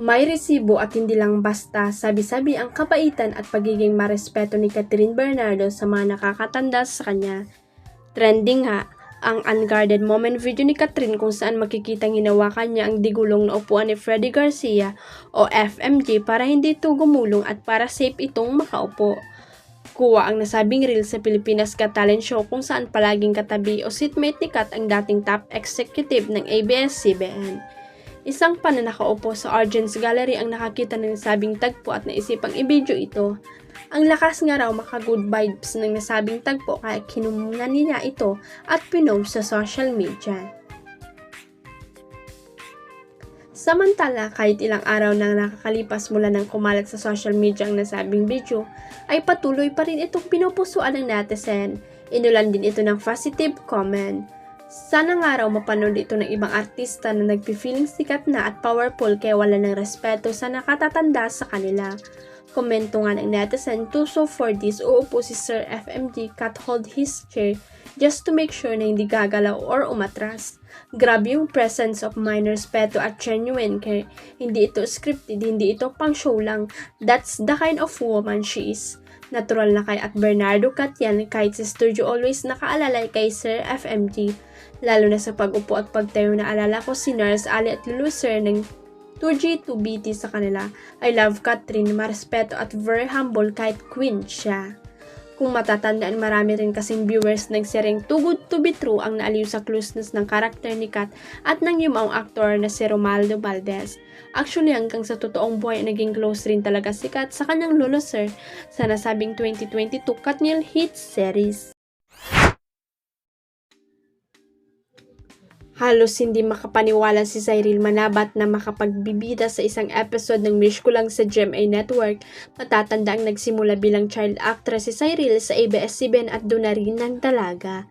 May resibo at hindi lang basta sabi-sabi ang kabaitan at pagiging marespeto ni Catherine Bernardo sa mga nakakatanda sa kanya. Trending nga ang unguarded moment video ni Catherine kung saan makikita hinawakan niya ang digulong na upuan ni Freddy Garcia o FMG para hindi ito gumulong at para safe itong makaupo. Kuha ang nasabing reel sa Pilipinas Got Talent Show kung saan palaging katabi o seatmate ni Kat ang dating top executive ng ABS-CBN. Isang pananakaupo sa Argent's Gallery ang nakakita ng nasabing tagpo at naisipang i-video ito. Ang lakas nga raw maka-good vibes ng nasabing tagpo kaya kinumunan niya ito at pinost sa social media. Samantala, kahit ilang araw nang nakakalipas mula ng kumalat sa social media ang nasabing video, ay patuloy pa rin itong pinupusuan ng netizen. Inulan din ito ng positive comment. Sana nga raw mapanood ito ng ibang artista na nagpi-feeling sikat na at powerful kaya wala ng respeto sa nakatatanda sa kanila. Komento nga ng netizen, to so for this, uupo si Sir FMG cut hold his chair just to make sure na hindi gagalaw or umatras. Grabe yung presence of mind, respeto at genuine care. Hindi ito scripted, hindi ito pang show lang. That's the kind of woman she is. Natural na kay at Bernardo Cat yan kahit sa studio always nakaalalay kay Sir FMG. Lalo na sa pag-upo at pagtayo na alala ko si Nars Ali at Sir ng 2G 2BT sa kanila. I love Catherine, marespeto at very humble kahit queen siya. Kung matatandaan marami rin kasing viewers nagsiring Too Good To Be True ang naaliw sa closeness ng karakter ni Kat at ng yumaong aktor na si Romaldo Valdez. Actually hanggang sa totoong buhay naging close rin talaga si Kat sa kanyang lolo sir sa nasabing 2022 Katniel hit series. Halos hindi makapaniwala si Cyril Manabat na makapagbibida sa isang episode ng Wish Ko Lang sa GMA Network. Matatanda ang nagsimula bilang child actress si Cyril sa ABS-CBN at doon na rin ng dalaga.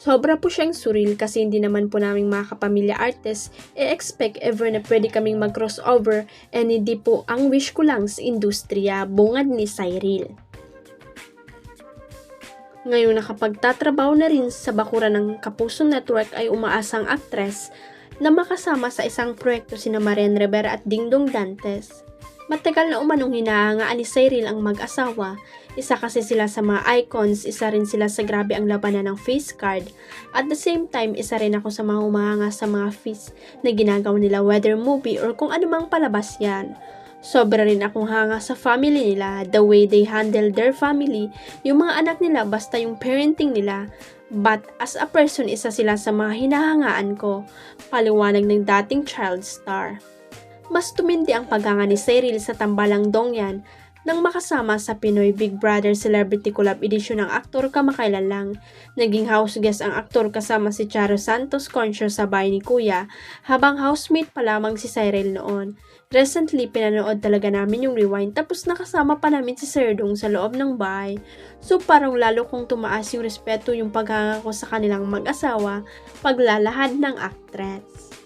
Sobra po siyang surreal kasi hindi naman po naming mga kapamilya artist e-expect ever na pwede kaming mag-crossover and hindi po ang wish ko lang sa industriya bungad ni Cyril. Ngayon nakapagtatrabaho na rin sa bakuran ng Kapuso Network ay umaasang aktres na makasama sa isang proyekto sina Marian Rivera at Dingdong Dantes. Matagal na umanong hinahangaan ni Cyril ang mag-asawa. Isa kasi sila sa mga icons, isa rin sila sa grabe ang labanan ng face card. At the same time, isa rin ako sa mga umahanga sa mga feats na ginagawa nila whether movie or kung anumang palabas yan. Sobra rin akong hanga sa family nila, the way they handle their family, yung mga anak nila basta yung parenting nila. But as a person, isa sila sa mga hinahangaan ko, paliwanag ng dating child star. Mas tumindi ang paghanga ni Cyril sa tambalang Dongyan nang makasama sa Pinoy Big Brother Celebrity Collab Edition ng aktor kamakailan lang. Naging house guest ang aktor kasama si Charo Santos Concho sa bahay ni Kuya, habang housemate pa lamang si Cyril noon. Recently, pinanood talaga namin yung rewind tapos nakasama pa namin si Sir Dong sa loob ng bahay. So parang lalo kong tumaas yung respeto yung paghanga ko sa kanilang mag-asawa paglalahad ng actress.